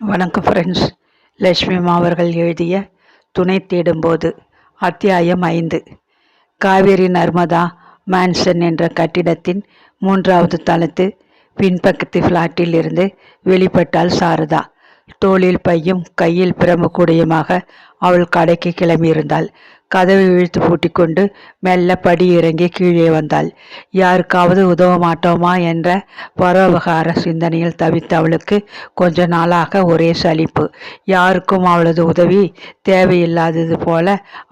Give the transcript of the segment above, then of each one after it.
வணக்கம் ஃப்ரெண்ட்ஸ் லக்ஷ்மி மாவர்கள் அவர்கள் எழுதிய துணை தேடும்போது அத்தியாயம் ஐந்து. காவேரி நர்மதா மேன்சன் என்ற கட்டிடத்தின் மூன்றாவது தளத்து பின்பக்கத்து ஃப்ளாட்டில் இருந்து வெளிப்பட்டாள் சாரதா. தோளில் பையும் கையில் பிரம்பு கூடையுமாக அவள் கடைக்கு கிளம்பியிருந்தாள். கதவை இழுத்து பூட்டிக்கொண்டு மெல்ல படி இறங்கி கீழே வந்தாள். யாருக்காவது உதவ மாட்டோமா? என்ற பரோபகார சிந்தனையில் தவித்த அவளுக்கு கொஞ்ச நாளாக ஒரே சலிப்பு. யாருக்கும் அவளது உதவி தேவையில்லாதது போல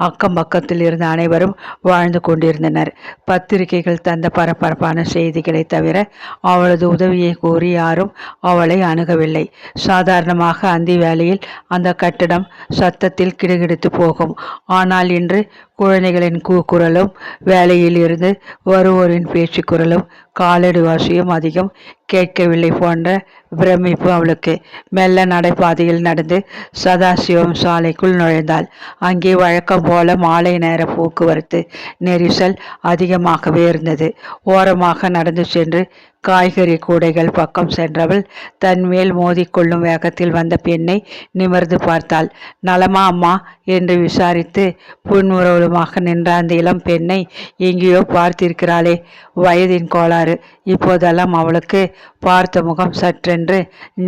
அக்கம் பக்கத்தில் இருந்த அனைவரும் வாழ்ந்து கொண்டிருந்தனர். பத்திரிகைகள் தந்த பரபரப்பான செய்திகளை தவிர அவளது உதவியை கூறி யாரும் அவளை அணுகவில்லை. சாதாரணமாக அந்தி வேளையில் அந்த கட்டிடம் சத்தத்தில் கிடுகிடுத்து போகும். ஆனால் என்று குழந்தைகளின் கூக்குரலும் வேலையில் இருந்து வருவோரின் பேச்சு குரலும் காலடி வாசியும் அதிகம். கேட்கவில்லை போன்ற பிரமிப்பு அவளுக்கு. மெல்ல நடைபாதையில் நடந்து சதாசிவம் சாலைக்குள் நுழைந்தாள். அங்கே வழக்கம் போல மாலை நேர போக்குவரத்து நெரிசல் அதிகமாகவே இருந்தது. ஓரமாக நடந்து சென்று காய்கறி கூடைகள் பக்கம் சென்றவள் தன்மேல் மோதிக்கொள்ளும் வேகத்தில் வந்த பெண்ணை நிமிர்ந்து பார்த்தாள். நலமா அம்மா? என்று விசாரித்து புன்முறவலுமாக நின்ற அந்த இளம் பெண்ணை எங்கேயோ பார்த்திருக்கிறாளே. வயதின் கோளாறு. இப்போதெல்லாம் அவளுக்கு பார்த்த முகம் சற்றென்று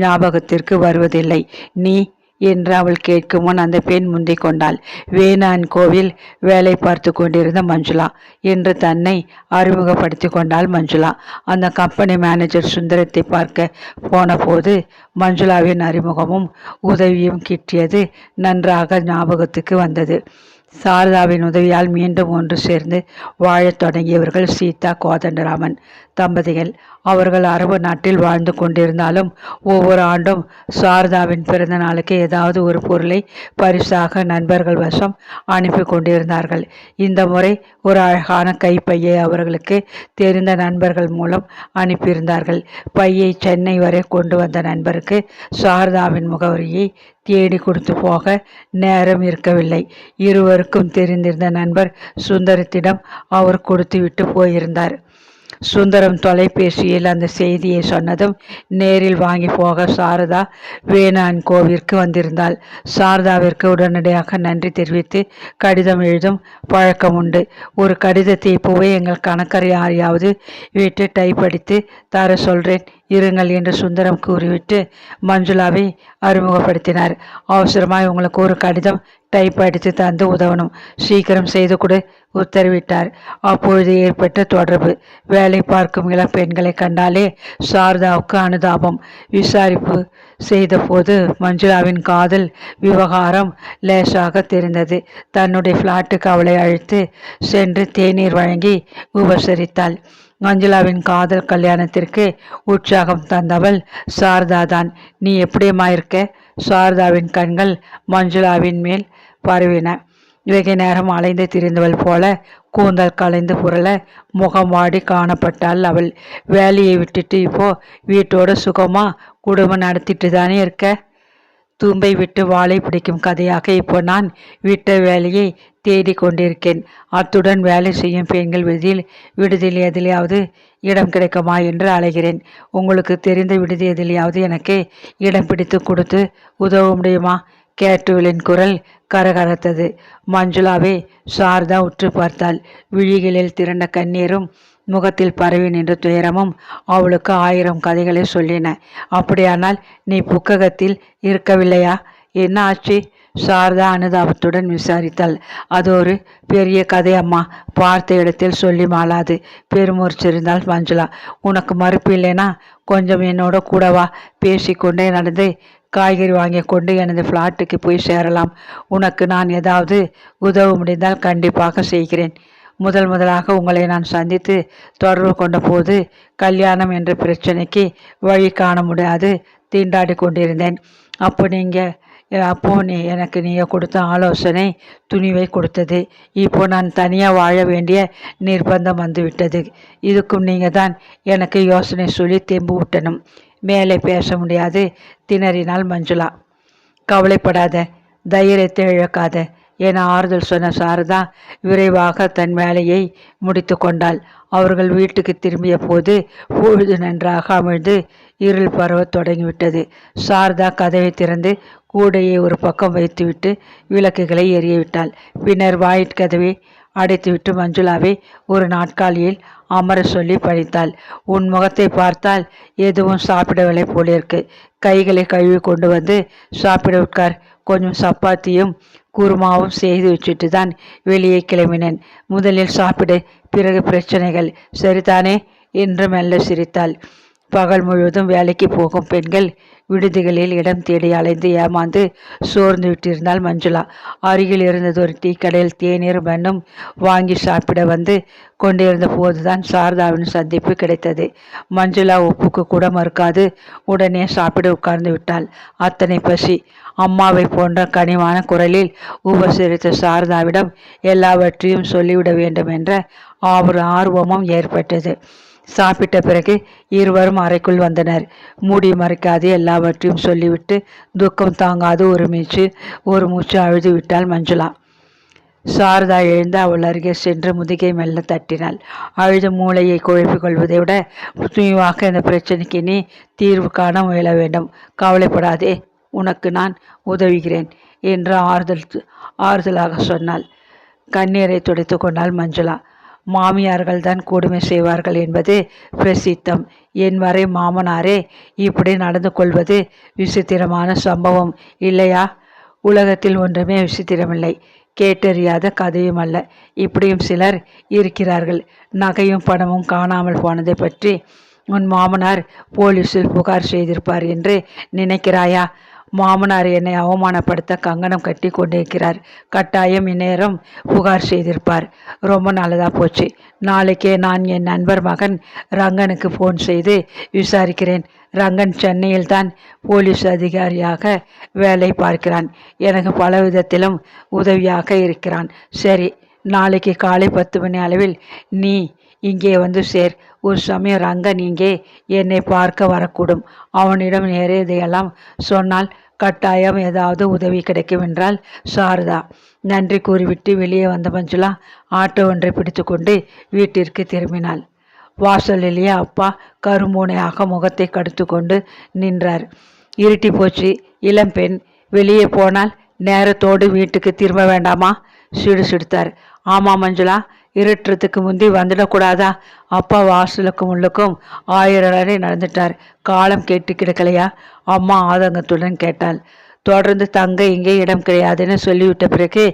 ஞாபகத்திற்கு வருவதில்லை. நீ என்று அவள் கேட்கும் முன் அந்த பெண் முந்திக் கொண்டாள். வேணான் கோவில் வேலை பார்த்து கொண்டிருந்த மஞ்சுளா என்று தன்னை அறிமுகப்படுத்தி கொண்டாள் மஞ்சுளா. அந்த கம்பெனி மேனேஜர் சுந்தரத்தை பார்க்க போன போது மஞ்சுளாவின் அறிமுகமும் உதவியும் கிட்டியது நன்றாக ஞாபகத்துக்கு வந்தது. சாரதாவின் உதவியால் மீண்டும் ஒன்று சேர்ந்து வாழத் தொடங்கியவர்கள் சீதா கோதண்டராமன். தம்பதிகள். அவர்கள் அரபு நாட்டில் வாழ்ந்து கொண்டிருந்தாலும் ஒவ்வொரு ஆண்டும் சாரதாவின் பிறந்த நாளுக்கு ஏதாவது ஒரு பொருளை பரிசாக நண்பர்கள் வசம் அனுப்பி கொண்டிருந்தார்கள். இந்த முறை ஒரு அழகான கைப்பையை அவர்களுக்கு தெரிந்த நண்பர்கள் மூலம் அனுப்பியிருந்தார்கள். பையை சென்னை வரை கொண்டு வந்த நண்பருக்கு சாரதாவின் முகவரியை தேடி கொடுத்து போக நேரம் இருக்கவில்லை. இருவருக்கும் தெரிந்திருந்த நண்பர் சுந்தரத்திடம் அவர் கொடுத்து விட்டு போயிருந்தார். சுந்தரம் தொலைபேசியில் அந்த செய்தியை சொன்னதும் நேரில் வாங்கி போக சாரதா வேணான் கோவிற்கு வந்திருந்தாள். சாரதாவிற்கு உடனடியாக நன்றி தெரிவித்து கடிதம் எழுதும் பழக்கம் உண்டு. ஒரு கடிதத்தை இப்போவே எங்கள் கணக்கரை யாரையாவது விட்டு டைப் அடித்து தர சொல்கிறேன் இருங்கள் என்று சுந்தரம் கூறிவிட்டு மஞ்சுளாவை அறிமுகப்படுத்தினார். அவசரமாய் உங்களுக்கு ஒரு கடிதம் டைப் அடித்து தந்து உதவணும். சீக்கிரம் செய்து கொடு. உத்தரவிட்டார். அப்பொழுது ஏற்பட்ட தொடர்பு. வேலை பார்க்கும் இளம் பெண்களை கண்டாலே சாரதாவுக்கு அனுதாபம். விசாரிப்பு செய்தபோது மஞ்சுளாவின் காதல் விவகாரம் லேசாக தெரிந்தது. தன்னுடைய ஃப்ளாட்டுக்கு அவளை அழைத்து சென்று தேநீர் வழங்கி உபசரித்தாள். மஞ்சுளாவின் காதல் கல்யாணத்திற்கு உற்சாகம் தந்தவள் சாரதா தான். நீ எப்படியம்மா இருக்க? சாரதாவின் கண்கள் மஞ்சுளாவின் மேல் பரவின. வெகு நேரம் அலைந்து திரிந்தவள் போல கூந்தல் கலைந்து புரள முகம் வாடி காணப்பட்டாள் அவள். வேலையை விட்டுட்டு இப்போ வீட்டோட சுகமா குடும்பம் நடத்திட்டு தானே இருக்க? தூம்பை விட்டு வாழை பிடிக்கும் கதையாக இப்போ நான் விட்ட வேலையை தேடி கொண்டிருக்கேன். அத்துடன் வேலை செய்யும் பெண்கள் விடுதியில் விடுதியில் எதிலையாவது இடம் கிடைக்குமா என்று அலைகிறேன். உங்களுக்கு தெரிந்த விடுதி எதிலையாவது எனக்கு இடம் பிடித்து கொடுத்து உதவ முடியுமா? கேட்டுவிலின் குரல் கரகரத்தது. மஞ்சுளாவே சாரதா உற்று பார்த்தாள். விழிகளில் திரண்ட கண்ணீரும் முகத்தில் பரவி நின்ற துயரமும் அவளுக்கு ஆயிரம் கதைகளை சொல்லின. அப்படியானால் நீ புக்ககத்தில் இருக்கவில்லையா? என்ன ஆச்சு? சாரதா அனுதாபத்துடன் விசாரித்தாள். அது ஒரு பெரிய கதை அம்மா. பார்த்த இடத்தில் சொல்லி மாளாது. பெருமூர்ச்சிருந்தாள் மஞ்சுளா. உனக்கு மறுப்பு இல்லைனா கொஞ்சம் என்னோட கூடவா பேசிக்கொண்டே நடந்து காய்கறி வாங்கி கொண்டு எனது ஃப்ளாட்டுக்கு போய் சேரலாம். உனக்கு நான் ஏதாவது உதவ முடிந்தால் கண்டிப்பாக செய்கிறேன். முதல் முதலாக உங்களை நான் சந்தித்து தொடர்பு கொண்ட போது கல்யாணம் என்ற பிரச்சனைக்கு வழி காண முடியாது தீண்டாடி கொண்டிருந்தேன். அப்போ நீங்கள் அப்போ நீ எனக்கு நீங்கள் கொடுத்த ஆலோசனை துணிவை கொடுத்தது. இப்போ நான் தனியாக வாழ வேண்டிய நிர்பந்தம் வந்துவிட்டது. இதுக்கும் நீங்கள் தான் எனக்கு யோசனை சொல்லி தெம்பு விட்டணும். மேலே பேச முடியாது. திணறினாள் மஞ்சுளா. கவலைப்படாத தைரியத்தை இழக்காத என ஆறுதல் சொன்ன சாரதா விரைவாக தன் வேலையை முடித்து கொண்டாள். அவர்கள் வீட்டுக்கு திரும்பிய போது பொழுது நன்றாக அமிழ்ந்து இருள் பரவ தொடங்கிவிட்டது. சாரதா கதவை திறந்து கூடையை ஒரு பக்கம் வைத்துவிட்டு விளக்குகளை எரியவிட்டாள் பின்னர் வாயிற்கதவை அடைத்துவிட்டு மஞ்சுளாவை ஒரு நாட்காலியில் அமர சொல்லி பணித்தாள் உன் முகத்தை பார்த்தால் எதுவும் சாப்பிடவில்லை போலிருக்கு. கைகளை கழுவி கொண்டு வந்து சாப்பிட உட்கார். கொஞ்சம் சப்பாத்தியும் குருமாவும் செய்து வச்சுட்டு தான் வெளியே கிளம்பினேன். முதலில் சாப்பிடு பிறகு பிரச்சனைகள். சரிதானே? என்று மெல்ல சிரித்தாள். பகல் முழுவதும் வேலைக்கு போகும் பெண்கள் விடுதிகளில் இடம் தேடி அலைந்து ஏமாந்து சோர்ந்து விட்டிருந்தாள் மஞ்சுளா. அருகில் இருந்தது ஒரு டீ கடையில் தேநீர் மண்ணும் வாங்கி சாப்பிட வந்து கொண்டிருந்த போதுதான் சாரதாவின் சந்திப்பு கிடைத்தது. மஞ்சுளா உப்புக்கு கூட மறுக்காது உடனே சாப்பிட உட்கார்ந்து விட்டாள். அத்தனை பசி அம்மாவை போன்ற கனிவான குரலில் உபசரித்த சாரதாவிடம் எல்லாவற்றையும் சொல்லிவிட வேண்டும் என்ற ஒரு ஆர்வமும் ஏற்பட்டது. சாப்பிட்ட பிறகு இருவரும் அறைக்குள் வந்தனர். மூடி மறைக்காது எல்லாவற்றையும் சொல்லிவிட்டு துக்கம் தாங்காது ஒரு மூச்சு ஒரு மூச்சு அழுது விட்டாள் மஞ்சுளா. சாரதா எழுந்து அவள் அருகே சென்று முதுகை மெல்ல தட்டினாள். அழுத மூளையை குழப்பிக் கொள்வதை விட துணிவாக இந்த பிரச்சனைக்கு நீ தீர்வு காண முயல வேண்டும். கவலைப்படாதே உனக்கு நான் உதவுகிறேன் என்று ஆறுதல் ஆறுதலாக சொன்னாள். கண்ணீரை துடைத்து கொண்டாள் மஞ்சுளா. மாமியார்கள் தான் கொடுமை செய்வார்கள் என்பது பிரசித்தம். என் வரை மாமனாரே இப்படி நடந்து கொள்வது விசித்திரமான சம்பவம் இல்லையா? உலகத்தில் ஒன்றுமே விசித்திரமில்லை. கேட்டறியாத கதையும் அல்ல. இப்படியும் சிலர் இருக்கிறார்கள். நகையும் பணமும் காணாமல் போனதை பற்றி உன் மாமனார் போலீஸில் புகார் செய்திருப்பார் என்று நினைக்கிறாயா? மாமனார் என்னை அவமானப்படுத்த கங்கணம் கட்டி கொண்டிருக்கிறார். கட்டாயம் இந்நேரம் புகார் செய்திருப்பார். ரொம்ப நல்லதாக போச்சு. நாளைக்கே நான் என் நண்பர் மகன் ரங்கனுக்கு ஃபோன் செய்து விசாரிக்கிறேன். ரங்கன் சென்னையில் தான் போலீஸ் அதிகாரியாக வேலை பார்க்கிறான். எனக்கு பல விதத்திலும் உதவியாக இருக்கிறான். சரி நாளைக்கு காலை பத்து மணி அளவில் நீ இங்கே வந்து சேர். ஒரு சமயம் ரங்கன் இங்கே என்னை பார்க்க வரக்கூடும். அவனிடம் நேரே இதையெல்லாம் சொன்னால் கட்டாயம் ஏதாவது உதவி கிடைக்கும் என்றால் சாரதா நன்றி கூறிவிட்டு வெளியே வந்த மஞ்சுளா ஆட்டோ ஒன்றை பிடித்துக்கொண்டு வீட்டிற்கு திரும்பினாள். வாசலிலேயே அப்பா கருமூனையாக முகத்தை கடுத்து கொண்டு நின்றார். இருட்டி போச்சு இளம்பெண் வெளியே போனால் நேரத்தோடு வீட்டுக்கு திரும்ப வேண்டாமா? சிடு சிடுத்தார் ஆமாம் மஞ்சுளா இருட்டுறதுக்கு முந்தி வந்துடக்கூடாதா? அப்பா வாசலுக்கும் உள்ளுக்கும் ஆயிரம் அடி நடந்துட்டார். காலம் கேட்டு கிடக்கலையா? அம்மா ஆதங்கத்துடன் கேட்டாள். தொடர்ந்து தங்க இங்கே இடம் கிடையாதுன்னு சொல்லிவிட்ட பிறகு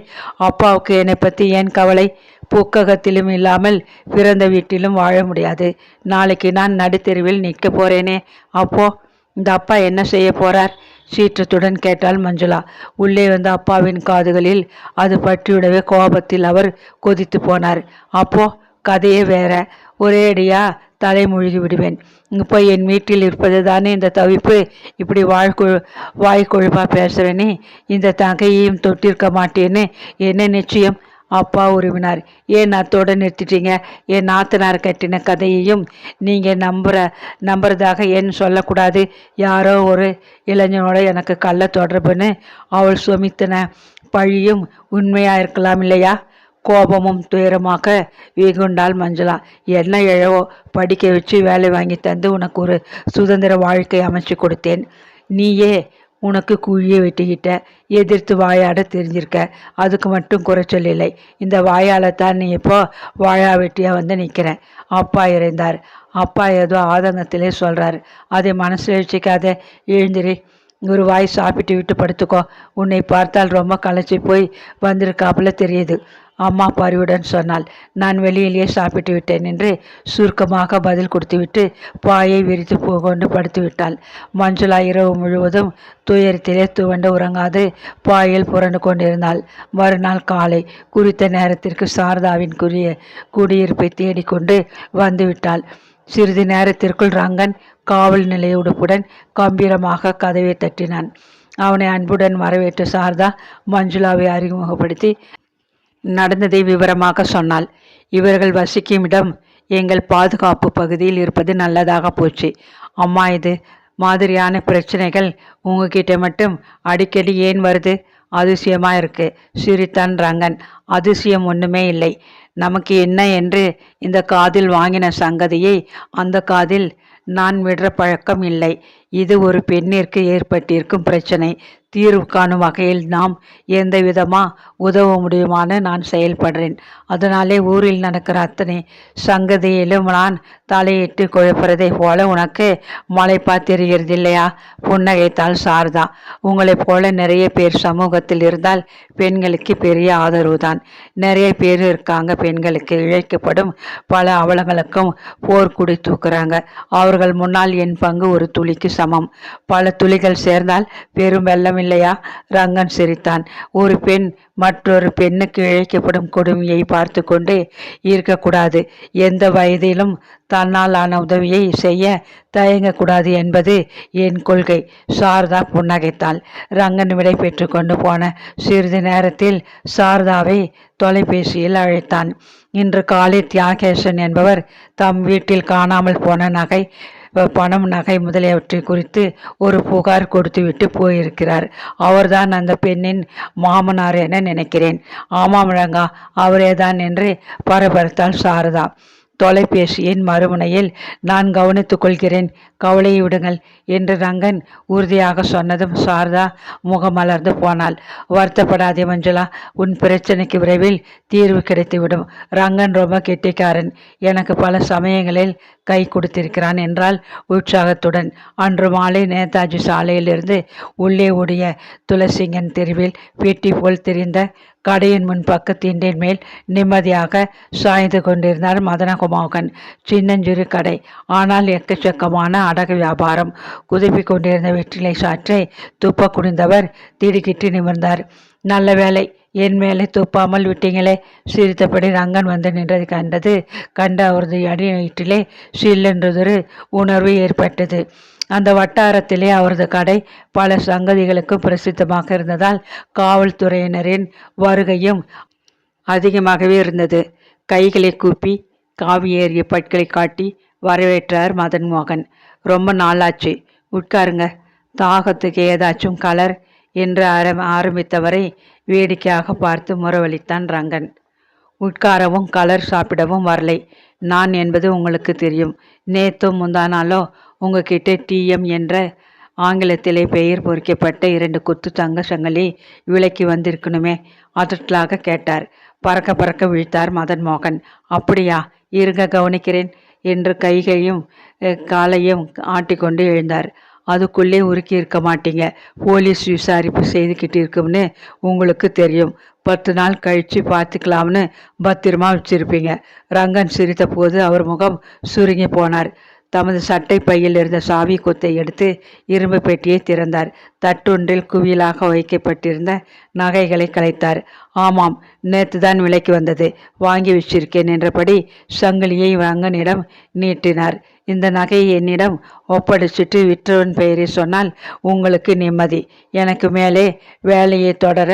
அப்பாவுக்கு என்னை பற்றி ஏன் கவலை? புக்ககத்திலும் இல்லாமல் பிறந்த வீட்டிலும் வாழ முடியாது. நாளைக்கு நான் நடுத்தெருவில் நிற்க போகிறேனே அப்போ இந்த அப்பா என்ன செய்ய போகிறார் சீற்றத்துடன் கேட்டாள் மஞ்சுளா. உள்ளே வந்த அப்பாவின் காதுகளில் அது பற்றியுடவே கோபத்தில் அவர் கொதித்து போனார். அப்போ கதையே வேற. ஒரே அடியா தலைமொழிகி விடுவேன். இப்போ என் வீட்டில் இருப்பது தானே இந்த தவிப்பு? இப்படி வாழ்கு வாய் பேசுகிறேனே இந்த தகையையும் தொட்டிருக்க மாட்டேன்னு என்ன நிச்சயம்? அப்பா உருவினார். ஏன் அத்தோடு நிறுத்திட்டீங்க? என் நாத்தனார் கட்டின கதையையும் நீங்கள் நம்புற நம்புறதாக ஏன் சொல்லக்கூடாது? யாரோ ஒரு இளைஞனோட எனக்கு கள்ள தொடர்புன்னு அவள் சுமித்தன பழியும் உண்மையாக இருக்கலாம் இல்லையா? கோபமும் துயரமாக வீகுண்டால் மஞ்சளா என்ன எழவோ படிக்க வச்சு வேலை வாங்கி தந்து உனக்கு ஒரு சுதந்திர வாழ்க்கை அமைச்சு கொடுத்தேன். நீயே உனக்கு குழியை வெட்டிக்கிட்ட எதிர்த்து வாயாட தெரிஞ்சிருக்க. அதுக்கு மட்டும் குறைச்சல் இல்லை இந்த வாயால் தான் நீ இப்போ வாயா வெட்டியாக வந்து நிற்கிறேன் அப்பா இறைந்தார். அப்பா ஏதோ ஆதங்கத்திலே சொல்கிறார் அதை மனசில் வச்சுக்காத. எழுந்திரி. ஒரு வாய் சாப்பிட்டு விட்டு படுத்துக்கோ. உன்னை பார்த்தால் ரொம்ப களைச்சி போய் வந்திருக்காப்புல தெரியுது. அம்மா பரிவுடன் சொன்னாள். நான் வெளியிலேயே சாப்பிட்டு விட்டேன் என்று சுருக்கமாக பதில் கொடுத்துவிட்டு பாயை விரித்து கொண்டு படுத்து விட்டாள் மஞ்சுளா இரவு முழுவதும் துயரத்திலே துவண்டு உறங்காது பாயில் புரண்டு கொண்டிருந்தாள். மறுநாள் காலை குறித்த நேரத்திற்கு சாரதாவின் குறிய குடியிருப்பை தேடிக்கொண்டு வந்துவிட்டாள். சிறிது நேரத்திற்குள் ரங்கன் காவல் நிலைய உடுப்புடன் கம்பீரமாக கதவை தட்டினான். அவனை அன்புடன் வரவேற்ற சாரதா மஞ்சுளாவை அறிமுகப்படுத்தி நடந்ததை விவரமாக சொன்னாள். இவர்கள் வசிக்கும் இடம் எங்கள் பாதுகாப்பு பகுதியில் இருப்பது நல்லதாக போச்சு. அம்மா இது மாதிரியான பிரச்சனைகள் உங்ககிட்ட மட்டும் அடிக்கடி ஏன் வருது? அதிசயமாக இருக்கு. சிரித்தான் ரங்கன். அதிசயம் ஒன்றுமே இல்லை. நமக்கு என்ன என்று இந்த காதில் வாங்கின சங்கதியை அந்த காதில் நான் விடுற பழக்கம் இல்லை. இது ஒரு பெண்ணிற்கு ஏற்பட்டிருக்கும் பிரச்சனை. தீர்வு காணும் வகையில் நாம் எந்த விதமாக உதவ முடியுமான்னு நான் செயல்படுறேன். அதனாலே ஊரில் நடக்கிற அத்தனை சங்கதியிலும் நான் தலையிட்டு குழப்பறதை போல உனக்கு மலைப்பா தெரிகிறது இல்லையா புன்னகைத்தால் சாரதா. உங்களைப் போல நிறைய பேர் சமூகத்தில் இருந்தால் பெண்களுக்கு பெரிய ஆதரவு தான் நிறைய பேர் இருக்காங்க பெண்களுக்கு இழைக்கப்படும் பல அவலங்களுக்கும் போர்க்குடி தூக்குறாங்க. அவர்கள் முன்னால் என் பங்கு ஒரு துளிக்கு சமம். பல துளிகள் சேர்ந்தால் பெரும் வெள்ளம் இல்லையா? ரங்கன் சிரித்தான். ஒரு பெண் மற்றொரு பெண்ணுக்கு இழைக்கப்படும் கொடுமையை பார்த்து கொண்டு இருக்கக்கூடாது. எந்த வயதிலும் தன்னால் ஆன உதவியை செய்ய தயங்கக்கூடாது என்பது என் கொள்கை. சாரதா புன்னகைத்தாள். ரங்கன் விடை பெற்று கொண்டு போன சிறிது நேரத்தில் சாரதாவை தொலைபேசியில் அழைத்தான். இன்று காலை தியாகேசன் என்பவர் தம் வீட்டில் காணாமல் போன நகை பணம் நகை முதலியவற்றை குறித்து ஒரு புகார் கொடுத்துவிட்டு போயிருக்கிறார். அவர்தான் அந்த பெண்ணின் மாமனார் என நினைக்கிறேன். ஆமாம் ரங்கா அவரேதான் என்று பரபரத்தாள் சாரதா. தொலைபேசியின் மறுமுனையில் நான் கவனித்துக் கொள்கிறேன். கவலையை விடுங்கள் என்று ரங்கன் உறுதியாக சொன்னதும் சாரதா முகமலர்ந்து போனாள். வருத்தப்படாதே மஞ்சுளா உன் பிரச்சனைக்கு விரைவில் தீர்வு கிடைத்துவிடும். ரங்கன் ரொம்ப கெட்டிக்காரன். எனக்கு பல சமயங்களில் கை கொடுத்திருக்கிறான் என்றால் உற்சாகத்துடன். அன்று மாலை நேதாஜி சாலையிலிருந்து உள்ளே ஓடிய துளசிங்கன் தெருவில் வீட்டி போல் தெரிந்த கடையின் முன் பக்கத்தின் மேல் நிம்மதியாக சாய்ந்து கொண்டிருந்தார் மதனகுமாகன் சின்னஞ்சிறு கடை. ஆனால் எக்கச்சக்கமான அடகு வியாபாரம். குதிப்பி கொண்டிருந்த வெற்றிலை சாற்றை துப்ப குனிந்தவர் திடுக்கிட்டு நிமிர்ந்தார். நல்ல வேலை என் மேலே துப்பாமல் விட்டீங்களே சிரித்தபடி ரங்கன் வந்து நின்றது கண்டது கண்ட அவரது அடி வயிற்றிலே சில்லென்றதொரு உணர்வு ஏற்பட்டது. அந்த வட்டாரத்திலே அவரது கடை பல சங்கதிகளுக்கும் பிரசித்தமாக இருந்ததால் காவல்துறையினரின் வருகையும் அதிகமாகவே இருந்தது. கைகளை கூப்பி காவி ஏறிய பட்களை காட்டி வரவேற்றார் மதன் மோகன் ரொம்ப நாளாச்சு. உட்காருங்க. தாகத்துக்கு ஏதாச்சும் கலர் என்று ஆர ஆரம்பித்தவரை வேடிக்கையாக பார்த்து முறவழித்தான் ரங்கன். உட்காரவும் கலர் சாப்பிடவும் வரலை. நான் என்பது உங்களுக்கு தெரியும். நேத்தோ முந்தானாலோ உங்ககிட்ட டிஎம் என்ற ஆங்கிலத்திலே பெயர் பொறிக்கப்பட்ட இரண்டு குத்து தங்க சங்கிலி விலைக்கு வந்திருக்கணுமே அதற்காக கேட்டார். பறக்க பறக்க விழித்தார் மதன் மோகன் அப்படியா? இருங்க கவனிக்கிறேன் என்று கைகையும் காலையும் ஆட்டிக்கொண்டு எழுந்தார். அதுக்குள்ளே உருக்கி இருக்க மாட்டீங்க. போலீஸ் விசாரிப்பு செய்துக்கிட்டு இருக்கும்னு உங்களுக்கு தெரியும். பத்து நாள் கழித்து பார்த்துக்கலாம்னு பத்திரமா வச்சிருப்பீங்க. ரங்கன் சிரித்த போது அவர் முகம் சுருங்கி போனார். தமது சட்டை பையில் இருந்த சாவி கொத்தை எடுத்து இரும்பு பெட்டியை திறந்தார். தட்டொன்றில் குவியலாக வைக்கப்பட்டிருந்த நகைகளை கலைத்தார். ஆமாம் நேற்று தான் விலைக்கு வந்தது. வாங்கி வச்சிருக்கேன் என்றபடி சங்கிலியை ரங்கனிடம் நீட்டினார். இந்த நகையை என்னிடம் ஒப்படைச்சிட்டு விற்றவன் பெயரை சொன்னால் உங்களுக்கு நிம்மதி. எனக்கு மேலே வேலையை தொடர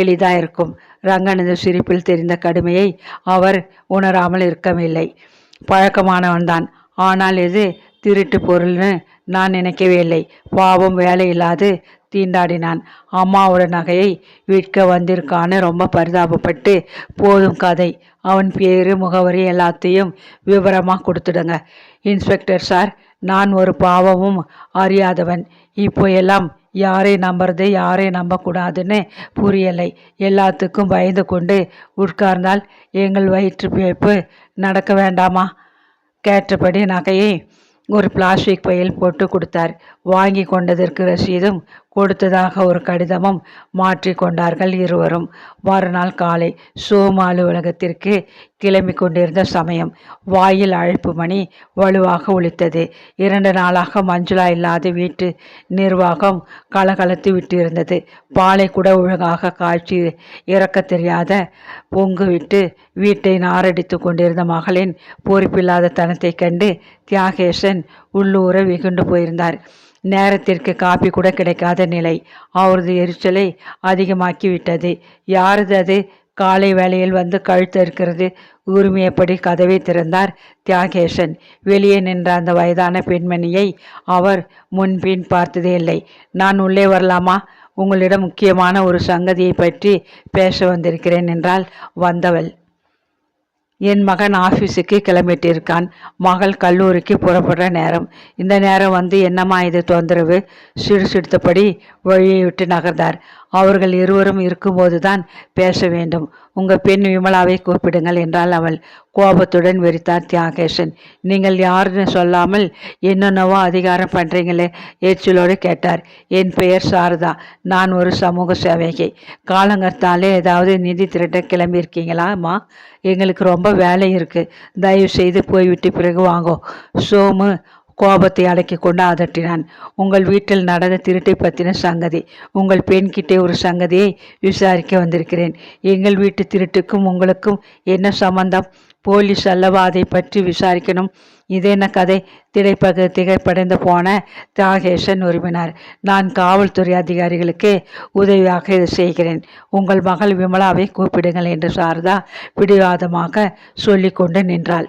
எளிதாக இருக்கும். ரங்கனது சிரிப்பில் தெரிந்த கடுமையை அவர் உணராமல் இருக்கவில்லை. பழக்கமானவன்தான். ஆனால் இது திருட்டு பொருள்னு நான் நினைக்கவே இல்லை. பாவம் வேலை இல்லாது தீண்டாடினான். அம்மாவோட நகையை விற்க வந்திருக்கான்னு ரொம்ப பரிதாபப்பட்டு போதும் கதை. அவன் பேர் முகவரி எல்லாத்தையும் விவரமாக கொடுத்துடுங்க. இன்ஸ்பெக்டர் சார் நான் ஒரு பாவமும் அறியாதவன். இப்போ எல்லாம் யாரை நம்புறது யாரை நம்பக்கூடாதுன்னு புரியலை. எல்லாத்துக்கும் பயந்து கொண்டு உட்கார்ந்தால் எங்கள் வயிற்று பிழைப்பு நடக்க வேண்டாமா? கேட்டபடி நகையை ஒரு பிளாஸ்டிக் பையில் போட்டு கொடுத்தார். வாங்கி கொண்டதற்கு ரசீதும் கொடுத்ததாக ஒரு கடிதமும் மாற்றி கொண்டார்கள் இருவரும். மறுநாள் காலை சோம அலுவலகத்திற்கு கிளம்பி கொண்டிருந்த சமயம் வாயில் அழைப்பு மணி வலுவாக ஒழித்தது இரண்டு நாளாக மஞ்சுளா இல்லாத வீட்டு நிர்வாகம் கலகலத்து விட்டிருந்தது. பாலை கூட ஒழுங்காக காய்ச்சி இறக்க தெரியாத பொங்கு விட்டு வீட்டை நாரடித்து கொண்டிருந்த மகளின் பொறுப்பில்லாத தனத்தை கண்டு தியாகேசன் உள்ளூர வெகுண்டு போயிருந்தார். நேரத்திற்கு காப்பி கூட கிடைக்காத நிலை. அவரது எரிச்சலை அதிகமாக்கிவிட்டது. யாரது அது? காலை வேளையில் வந்து கழுத்து இருக்கிறது உரிமையப்படி கதவை திறந்தார் தியாகேசன். வெளியே நின்ற அந்த வயதான பெண்மணியை அவர் முன்பின் பார்த்ததே இல்லை. நான் உள்ளே வரலாமா? உங்களிடம் முக்கியமான ஒரு சங்கதியை பற்றி பேச வந்திருக்கிறேன் என்றால் வந்தவள். என் மகன் ஆஃபீஸுக்கு கிளம்பிட்டிருக்கான். மகள் கல்லூரிக்கு புறப்படுற நேரம். இந்த நேரம் வந்து என்னம்மா இது தொந்தரவு? சிடுசிடுத்தபடி வழியை விட்டு நகர்ந்தார். அவர்கள் இருவரும் இருக்கும்போது தான் பேச வேண்டும். உங்கள் பெண் விமலாவை கூப்பிடுங்கள் என்றால் அவள் கோபத்துடன் வெறித்தார் தியாகேஷன் நீங்கள் யாருன்னு சொல்லாமல் என்னென்னவோ அதிகாரம் பண்ணுறீங்களே எச்சிலோடு கேட்டார். என் பெயர் சாரதா. நான் ஒரு சமூக சேவகை. காலங்கர்த்தாலே ஏதாவது நிதி திரட்ட கிளம்பியிருக்கீங்களாம்மா எங்களுக்கு ரொம்ப வேலை இருக்குது தயவு செய்து போய்விட்டு பிறகு வாங்கோ. சோமு கோபத்தை அடக்கி கொண்டு அதட்டினான் உங்கள் வீட்டில் நடந்த திருட்டை பற்றின சங்கதி. உங்கள் பெண்கிட்டே ஒரு சங்கதியை விசாரிக்க வந்திருக்கிறேன். எங்கள் வீட்டு திருட்டுக்கும் உங்களுக்கும் என்ன சம்பந்தம்? போலீஸ் அல்லவா அதை பற்றி விசாரிக்கணும். இதென்ன கதை? திரைப்பக திகைப்படைந்து போன தியாகேசன் உரிமினார். நான் காவல்துறை அதிகாரிகளுக்கு உதவியாக இதை செய்கிறேன். உங்கள் மகள் விமலாவை கூப்பிடுங்கள் என்று சாரதா பிடிவாதமாக சொல்லிக்கொண்டு நின்றாள்.